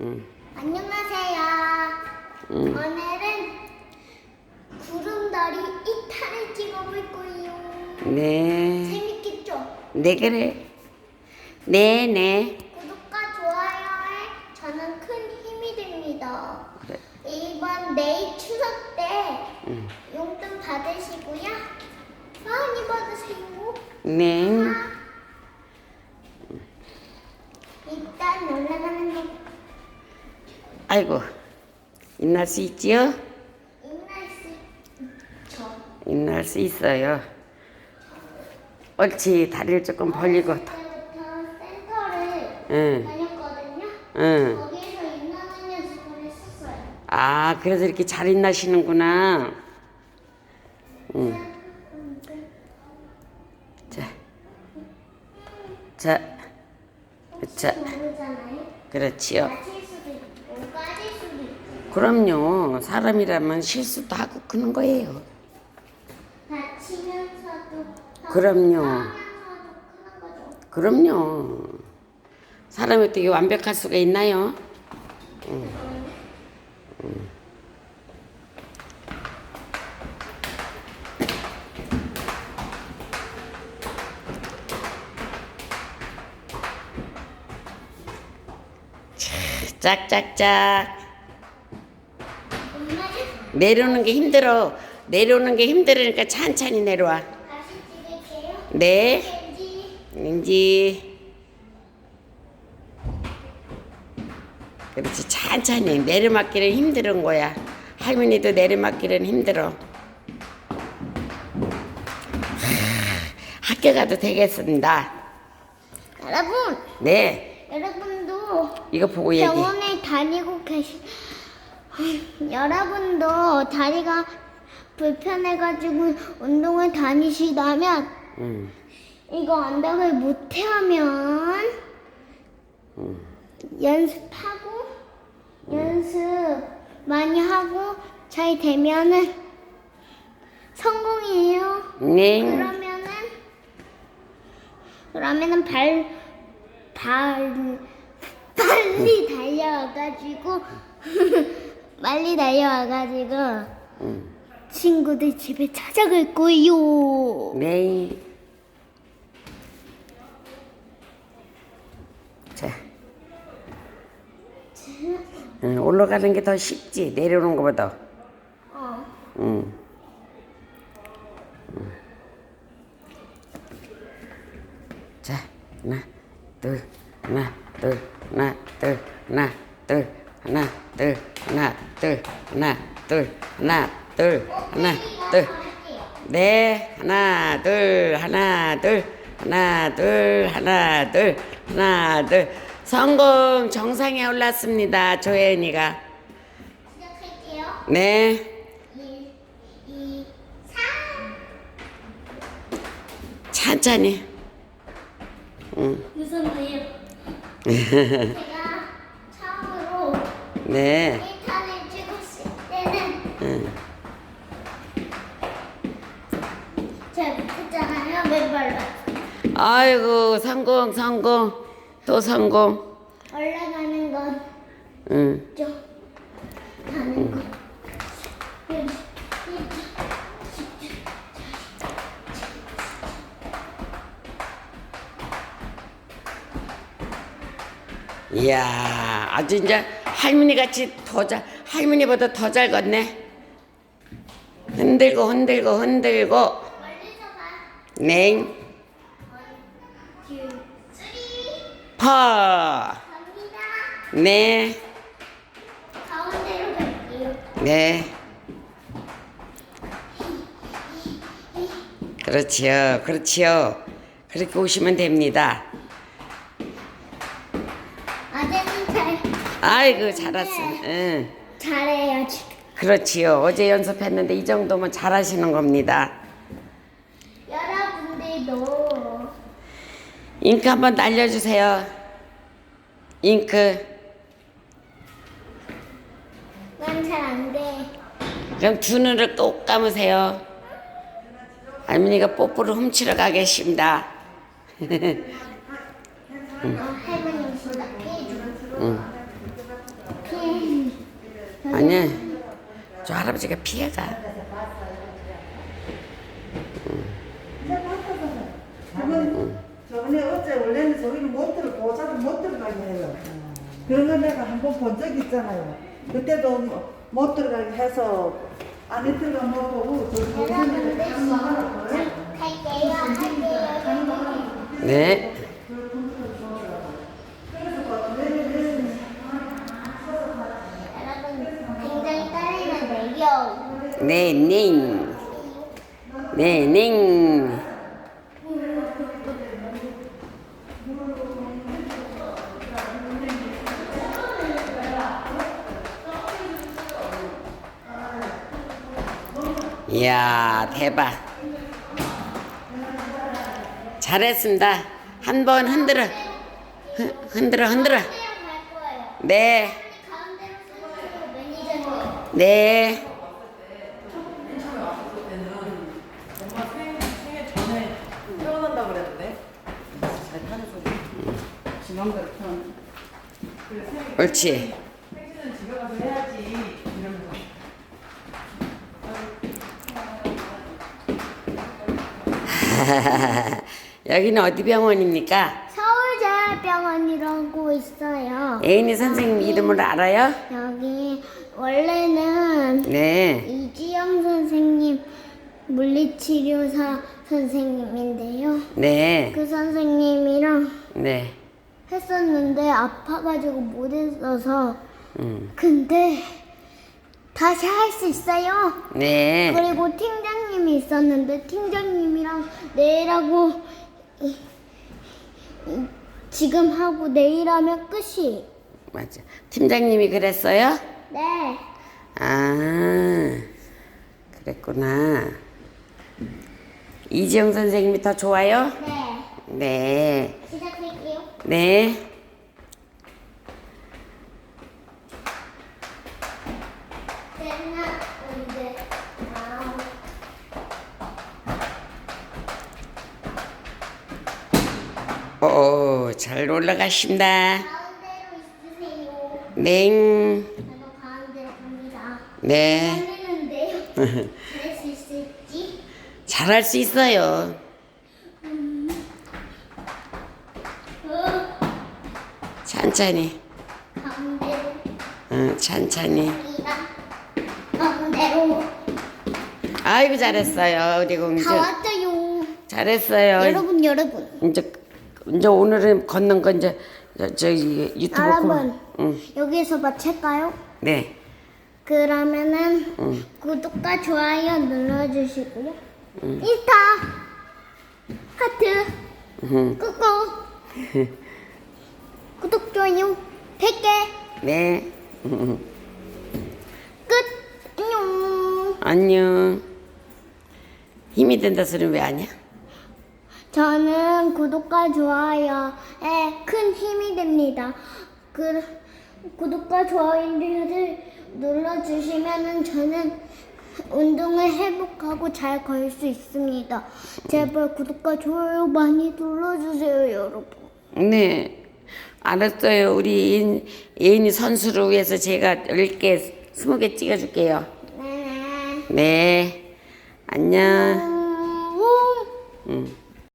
응. 안녕하세요. 응. 오늘은 구름다리 2탄을 찍어볼 거예요. 네. 재밌겠죠? 네, 그래. 네, 네. 구독과 좋아요에 저는 큰 힘이 됩니다. 그래. 이번 내일 추석 때 응. 용돈 받으시고요. 많이 받으세요. 네. 일단 올라가는 거 아이고. 인날 수 있지요? 인날 수 있어요. 옳지. 다리를 조금 벌리고. 응. 다녔거든요. 응. 아, 그래서 이렇게 잘 인나시는구나. 응. 자. 자. 자. 그렇지요. 다칠 수도 있고 까질 수도 있고 그럼요. 사람이라면 실수도 하고 그런 거예요. 다치면서도 그럼요. 그럼요. 사람이 어떻게 완벽할 수가 있나요? 짝짝짝. 내려오는 게 힘들어. 내려오는 게 힘들으니까 천천히 내려와. 네. 왠지. 그렇지. 천천히 내려막기는 힘든 거야. 할머니도 내려막기는 힘들어. 학교 가도 되겠습니다. 여러분. 네. 여러분도 이거 보고 얘기. 병원에 다니고 계신 여러분도 다리가 불편해가지고 운동을 다니시다면 응. 이거 언덕을 못해 하면 연습하고 연습 많이 하고 잘 되면은 성공이에요. 네 그러면은 그러면은 발, 발 빨리 달려와가지고 빨리 달려와가지고 응. 친구들 집에 찾아갈 거예요. 네. 자. 응, 올라가는 게 더 쉽지 내려오는 것보다 어. 응. 응. 자, 하나, 둘, 하나, 둘, 하나, 둘, 하나, 둘, 하나, 둘, 하나, 둘, 하나, 둘, 하나, 둘, 하나, 둘. 네, 하나, 둘, 하나, 둘, 하나, 둘, 하나, 둘, 하나, 둘. 성공 정상에 올랐습니다. 조혜은이가. 시작할게요. 네. 1, 2, 3. 천천히. 무섭네요. 제가 처음으로 네. 1탄을 찍었을 때는 응. 잘 못했잖아요. 맨발로. 아이고 성공 성공 또 성공. 올라가는 건 응. 좀 가는 거. 이야 아주 이제 할머니 같이 더 잘 할머니보다 더 잘 걷네. 흔들고 흔들고 흔들고 쓰리. 퍼. 네. 가운데로 갈게요. 네. 그렇지요. 그렇지요. 그렇게 오시면 됩니다. 어제는 잘 아이고 잘했어. 응. 잘해요 지금. 그렇지요. 어제 연습했는데 이 정도면 잘하시는 겁니다. 여러분들도 잉크 한번 날려주세요. 잉크. 난 잘 안 돼. 그럼 두 눈을 꼭 감으세요. 할머니가 뽀뽀를 훔치러 가겠습니다. 어, 할머니 오신다. 해줘. 응. 아니 저 할아버지가 피해가 저건 저번에 어째 원래는 저기는 못 들어 보자도 못 들어가게 해요. 그런 거 내가 한번 본 적 있잖아요. 그때도 못 들어가게 해서 안에 들어가 못 보고 저기 여러분들 보시는 갈게요. 할게요. 네 여러분 굉장히 떨리는데요. 네닝 네 이야 대박 잘했습니다 한 번 흔들어 흔- 흔들어 흔들어. 네. 네. 엄마 생일, 생일 전에 태어난다 그랬는데 잘 타는 소리 지맘대로 태어나 그래 생일 옳지. 생신은 집에 가서 해야지 이러면서 여기는 어디 병원입니까? 서울대병원이라고 있어요. 애인이 선생님 이름을 알아요? 여기 원래는 네. 이지영 선생님 물리치료사 선생님인데요. 네. 그 선생님이랑 네. 했었는데 아파가지고 못 했어서 음. 근데 다시 할 수 있어요. 네. 그리고 팀장님이 있었는데 팀장님이랑 내일하고 이- 이- 지금 하고 내일 하면 끝이. 맞아. 팀장님이 그랬어요? 네. 아. 그랬구나. 이지영 선생님이 더 좋아요? 네. 네. 시작할게요. 네. 끝나 언제 아우. 오, 잘 올라가신다. 가운데로 있으세요. 네. 저도 가운데로 갑니다. 네. 잘할 수 있을지. 잘할 수 있어요. 어, 천천히. 가운데로 응, 천천히. 갑니다. 가운데로 아이고 잘했어요 우리 공주 다 왔어요. 잘했어요 여러분 여러분. 이제 이제 오늘은 걷는 거 이제 저, 저기 유튜브 여러분 응. 여기서 마칠까요? 네 그러면은 응. 구독과 좋아요 눌러주시고요. 인스타 하트 응. 꾹꾹 구독 좋아요 100개 네끝 안녕 안녕 힘이 된다 소리는 왜 아니야? 저는 구독과 좋아요에 큰 힘이 됩니다. 그 구독과 좋아요를 눌러주시면은 저는 운동을 회복하고 잘 걸 수 있습니다. 제발 구독과 좋아요 많이 눌러주세요, 여러분. 네 알았어요 우리 애인, 애인이 선수를 위해서 제가 10개 20개 찍어줄게요 네. 네 안녕 음, 응.